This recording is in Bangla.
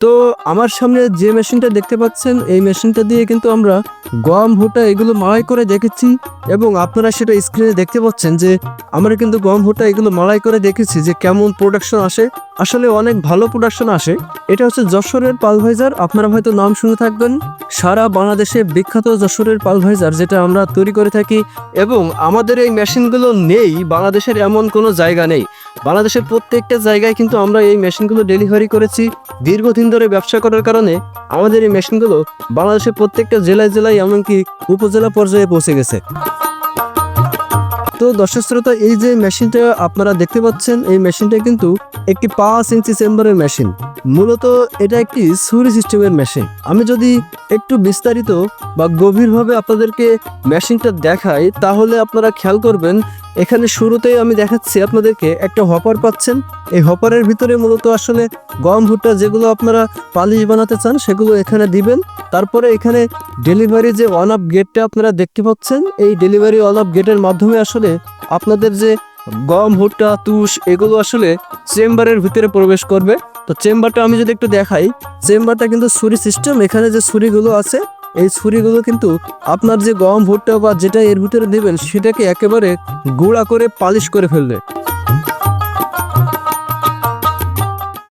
তো আমার সামনে যে মেশিনটা দেখতে পাচ্ছেন, এই মেশিনটা দিয়ে কিন্তু আমরা গম, ভুট্টা এগুলো মালাই করে দেখেছি এবং আপনারা সেটা স্ক্রিনে দেখতে পাচ্ছেন যে আমরা কিন্তু গম, ভুট্টা এগুলো মালাই করে দেখেছি যে কেমন প্রোডাকশন আসে। আসলে অনেক ভালো প্রোডাকশন আসে। এটা হচ্ছে যশোরের পালভাইজার। আপনারা হয়তো নাম শুনে থাকবেন। সারা বাংলাদেশে বিখ্যাত যশোরের পালভাইজার যেটা আমরা তৈরি করে থাকি। এবং আমাদের এই মেশিনগুলো নেই। বাংলাদেশের এমন কোনো জায়গা নেই। বাংলাদেশের প্রত্যেকটা জায়গায় কিন্তু আমরা এই মেশিনগুলো ডেলিভারি করেছি। দীর্ঘদিন ধরে ব্যবসা করার কারণে আমাদের এই মেশিনগুলো বাংলাদেশের প্রত্যেকটা জেলায় জেলায় এমনকি উপজেলা পর্যায়ে পৌঁছে গেছে। তো দর্শক শ্রোতা, এই যে মেশিনটা আপনারা দেখতে পাচ্ছেন, এই মেশিনটা কিন্তু একটি পাঁচ ইঞ্চি চেম্বারের মেশিন। মূলত এটা একটি সুরি সিস্টেমের মেশিন। আমি যদি একটু বিস্তারিত বা গভীরভাবে আপনাদেরকে মেশিনটা দেখাই, তাহলে আপনারা খেয়াল করবেন এখানে শুরুতেই আমি দেখাচ্ছি আপনাদেরকে একটা হপার পাচ্ছেন। এই হপারের ভিতরে মূলত আসলে গম, ভুট্টা যেগুলো আপনারা পালিশ বানাতে চান, সেগুলো এখানে দিবেন। তারপরে এখানে ডেলিভারি যে অন অফ গেটটা আপনারা দেখতে পাচ্ছেন, এই ডেলিভারি অন অফ গেটের মাধ্যমে আসলে আপনাদের যে গম, ভুট্টা, তুষ, এগুলো আসলে চেম্বারের ভিতরে প্রবেশ করবে। তো চেম্বারটা আমি যদি একটু দেখাই, চেম্বারটা কিন্তু ছুরি সিস্টেম, এখানে যে ছুরিগুলো আছে এই ছুরিগুলো কিন্তু আপনার যে গম, ভুট্টা বা যেটা এর ভিতরে দেবেন, সেটাকে একেবারে গুঁড়া করে পালিশ করে ফেলবে।